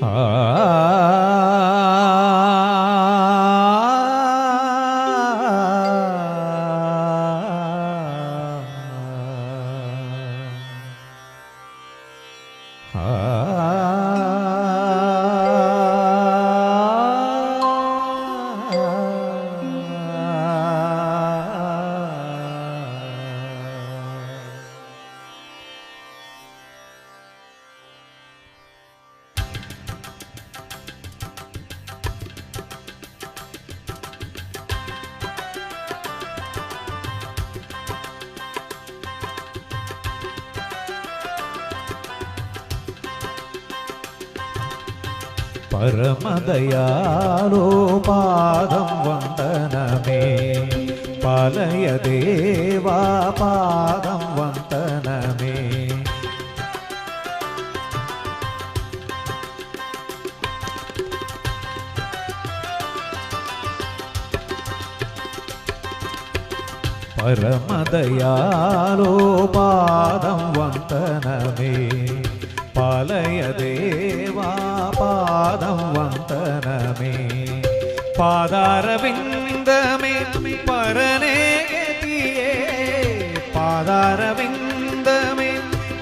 பரமதயாலோ பாதம் வந்தனமே. பலய தேவா பாதம் வந்தனமே. பரமதயாலோ பாதம் வந்தனமே. பாலய தேவா பாதம் வந்தனமே. பாதாரவிந்தமே பரநேதியே பாதாரவிந்தமே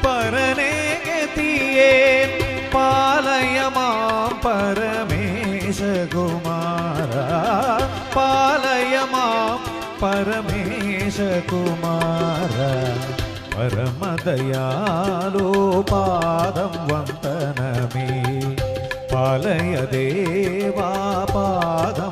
பரநேதியே பாலயமாம் பரமேசகுமாரா பாலயமாம் பரமேசகுமாரா பரமதயாலோ பாதம் வந்தனமே. பாலய தேவா பாதா.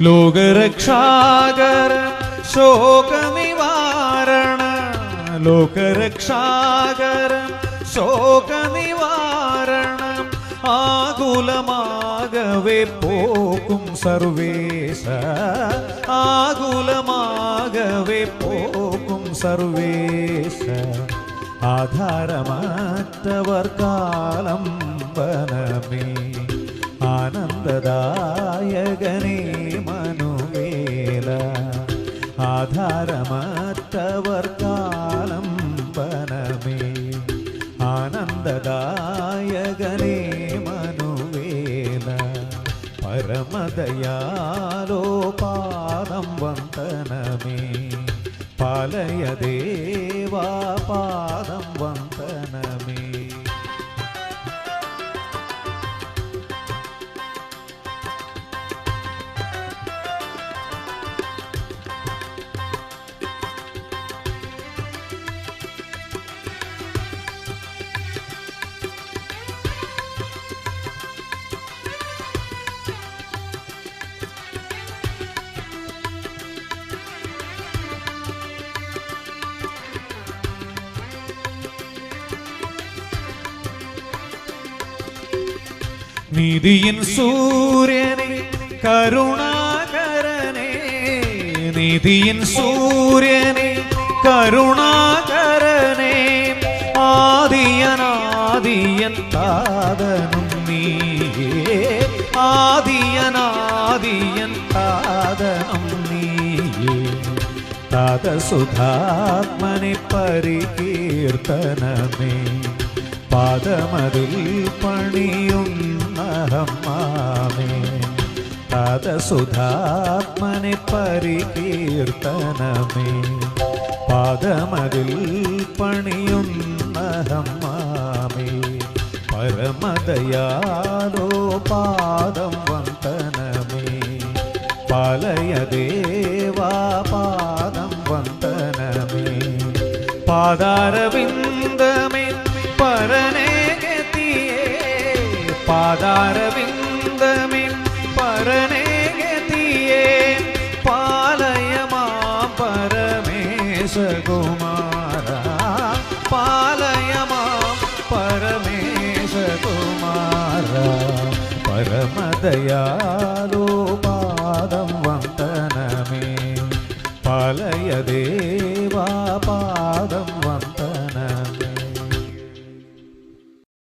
ലോകരക്ഷാകര ശോകനിവാരണ ലോകരക്ഷാകര ശോകനിവാരണ ആകുലമാകവേ പോക്കും സർവേശ ആകുലമാകവേ പോക്കും സർവേശ. ആധാരമറ്റവർ കാലം വനമേ ആനന്ദദായകനേ దయాలో పాదం వందనమే పాలయ దేవా పా நீதியின் சூரியனே கருணாகரனே. நீதியின் சூரியனே கருணாகரனே. ஆதியனாதியன் தாதனும் நீயே. ஆதியனாதியன் தாதனும் நீயே. தாதசுதாத்மனை பரிகீர்த்தனமே. பாதமதில் பணியும் പണിയുന്നഹമ്മാമേ താതസുധാത്മനെ പരികീർത്തനമേ പാദമതിൽ പണിയുന്നഹമ്മാമേ പരമദയാലോ പാദം വന്ദനമേ പാലയ ദേവാ പാദം വന്ദനമേ പാദാരവിന്ദമേ பாதாரவிந்தமே பரநேகதியே பாலயமா பரமேசகுமாரா பாலயமா பரமேசகுமாரா பரமதயாலோ பாதம் வந்தனமே. பாலயதே